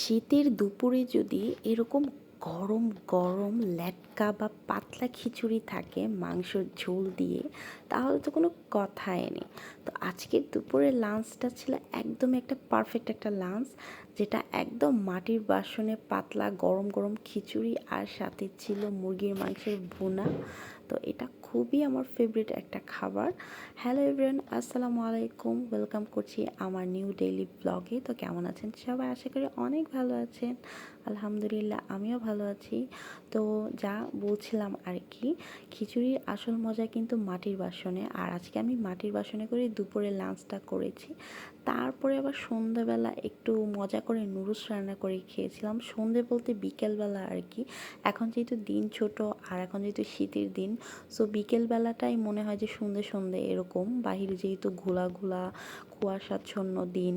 শীতের দুপুরে যদি এরকম গরম গরম ল্যাটকা বা পাতলা খিচুড়ি থাকে মাংসর ঝোল দিয়ে, তাহলে তো কোনো কথাই নেই। তো আজকের দুপুরের লাঞ্চটা ছিল একদম একটা পারফেক্ট একটা লাঞ্চ যেটা একদম মাটির বাসনে পাতলা গরম গরম খিচুড়ি আর সাথে ছিল মুরগির মাংসের ভুনা। তো এটা খুবই আমার ফেভারিট একটা খাবার। হ্যালো এভরিওয়ান আসসালামু আলাইকুম। ওয়েলকাম করছি আমার নিউ ডেইলি ব্লগে তো কেমন আছেন? সবাই আশা করি অনেক ভালো আছেন। আলহামদুলিল্লাহ, আমিও ভালো আছি। তো যা বলছিলাম আর কি, খিচুড়ির আসল মজা কিন্তু মাটির বাসনে। আর আজকে আমি মাটির বাসনে করে দুপুরে লাঞ্চটা করেছি। তারপরে আবার সন্ধ্যেবেলা একটু মজা করে নুডলস রান্না করে খেয়েছিলাম। সন্ধে বলতে বিকেলবেলা আর কি। এখন যেহেতু দিন ছোট আর এখন যেহেতু শীতের দিন সো বিকেলবেলাটাই মনে হয় যে সন্ধে সন্ধে এরকম। বাহিরে যেহেতু ঘোলা ঘোলা কুয়াশাচ্ছন্ন দিন।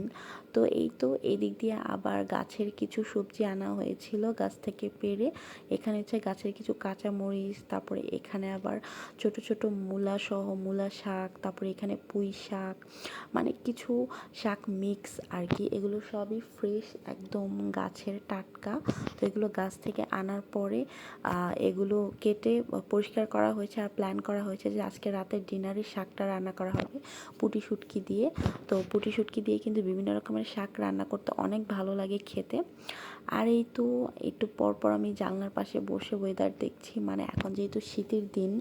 তো এই তো এদিক দিয়ে আবার গাছের কিছু সবজি আনা হয়েছিল, গাছ থেকে পেরে। এখানে হচ্ছে গাছের কিছু কাঁচা মরিচ তারপরে এখানে আবার ছোট ছোট মূলা সহ মূলা শাক, তারপরে এখানে পুঁই শাক মানে কিছু শাক মিক্স আর কি এগুলো সবই ফ্রেশ একদম গাছের টাটকা। তো এগুলো গাছ থেকে আনার পরে এগুলো কেটে পরিষ্কার করা হয়েছে আর প্ল্যান করা হয়েছে যে আজকে রাতের ডিনারে শাকটা রান্না করা হবে পুটি শুটকি দিয়ে। তো পুটি শুটকি দিয়ে কিন্তু বিভিন্ন রকমের শাক রান্না করতে অনেক ভালো লাগে খেতে। আর এই তো একটু পর পর আমি জানলার পাশে বসে ওয়েদার দেখছি। মানে এখন যেহেতু শীতের দিন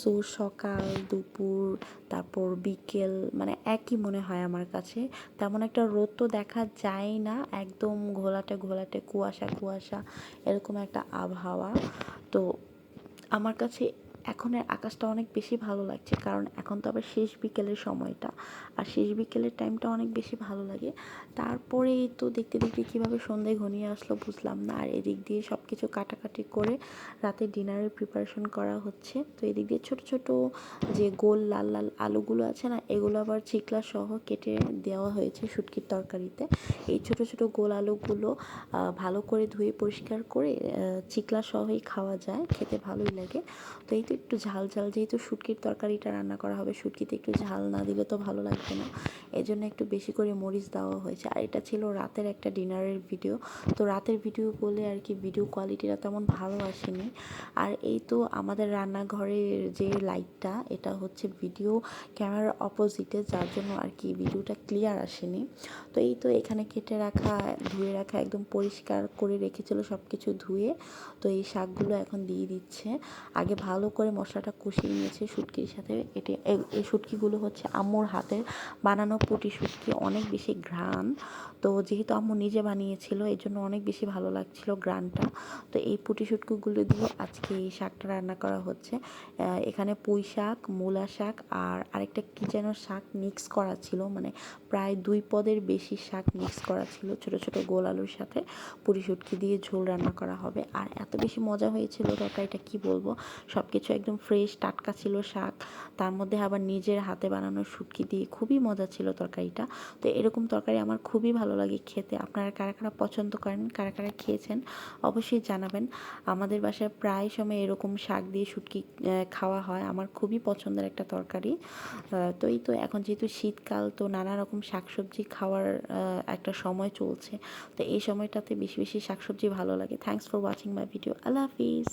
সো সকাল, দুপুর, তারপর বিকেল মানে একই মনে হয় আমার কাছে। তেমন একটা রোদ তো দেখা যায় না, একদম ঘোলাটে ঘোলাটে, কুয়াশা কুয়াশা, এরকম একটা আবহাওয়া। তো আমার কাছে এখনের আকাশটা অনেক বেশি ভালো লাগছে, কারণ এখন তো আবার শেষ বিকেলের সময়টা। আর শেষ বিকেলের টাইমটা অনেক বেশি ভালো লাগে। তারপরে তো দেখতে দেখতে কীভাবে সন্ধে ঘনিয়ে আসলো বুঝলাম না। আর এদিক দিয়ে সব কিছু কাটাকাটি করে রাতে ডিনারের প্রিপারেশন করা হচ্ছে। তো এদিক দিয়ে ছোট ছোট যে গোল লাল লাল আলুগুলো আছে না, এগুলো আবার চিকলা সহ কেটে দেওয়া হয়েছে শুটকির তরকারিতে। এই ছোট ছোট গোল আলুগুলো ভালো করে ধুয়ে পরিষ্কার করে চিকলা সহই খাওয়া যায়, খেতে ভালোই লাগে। তো এই তো একটু ঝাল ঝাল যেহেতু শুটকির তরকারিটা রান্না করা হবে, শুটকিতে একটু ঝাল না দিলে তো ভালো লাগবে না। এই জন্য একটু বেশি করে মরিচ দেওয়া হয়েছে। আর এটা ছিল রাতের একটা ডিনারের ভিডিও। তো রাতের ভিডিও বলে আর কি ভিডিও কোয়ালিটিটা তেমন ভালো আসেনি। আর এই তো আমাদের রান্নাঘরের যে লাইটটা এটা হচ্ছে ভিডিও ক্যামেরার অপোজিটে যার জন্য আর কি ভিডিওটা ক্লিয়ার আসেনি। তো এই তো এখানে কেটে রাখা, ধুয়ে রাখা, একদম পরিষ্কার করে রেখেছিল সব কিছু ধুয়ে। তো এই শাকগুলো এখন দিয়ে দিচ্ছে। আগে ভালো করে মশলাটা কষিয়ে নিয়েছে শুটকির সাথে। এটি এই শুটকিগুলো হচ্ছে আম্মুর হাতের বানানো পুটি শুটকি, অনেক বেশি ঘ্রাণ। তো যেহেতু আম্মু নিজে বানিয়েছিল, এই জন্য অনেক বেশি ভালো লাগছিল গ্রানটা তো এই পুটি শুটকিগুলো দিয়ে আজকে এই শাকটা রান্না করা হচ্ছে। এখানে পুঁই শাক, মূলা শাক আর আরেকটা কী যেন শাক মিক্স করা ছিল মানে প্রায় দুই পদের বেশি শাক মিক্স করা ছিল ছোট ছোট গোল আলুর সাথে। পুরি শুটকি দিয়ে ঝোল রান্না করা হবে। আর এত বেশি মজা হয়েছিল তরকারিটা, কি বলব? সব কিছু একদম ফ্রেশ টাটকা ছিল শাক। তার মধ্যে আবার নিজের হাতে বানানো শুটকি দিয়ে খুবই মজা ছিল তরকারিটা। তো এরকম তরকারি আমার খুবই ভালো লাগে খেতে। আপনারা কারা কারা পছন্দ করেন, কারা কারা খেয়েছেন, অবশ্যই জানাবেন। আমাদের বাসায় প্রায় সময় এরকম শাক দিয়ে শুটকি খাওয়া হয়। আমার খুবই পছন্দের একটা তরকারি। তো এই তো এখন যেহেতু শীতকাল, তো নানা রকম শাকসবজি খাওয়ার একটা সময় চলছে। তো এই সময়টাতে বেশি বেশি শাকসবজি ভালো লাগে। Thanks for watching my video Allah Hafiz.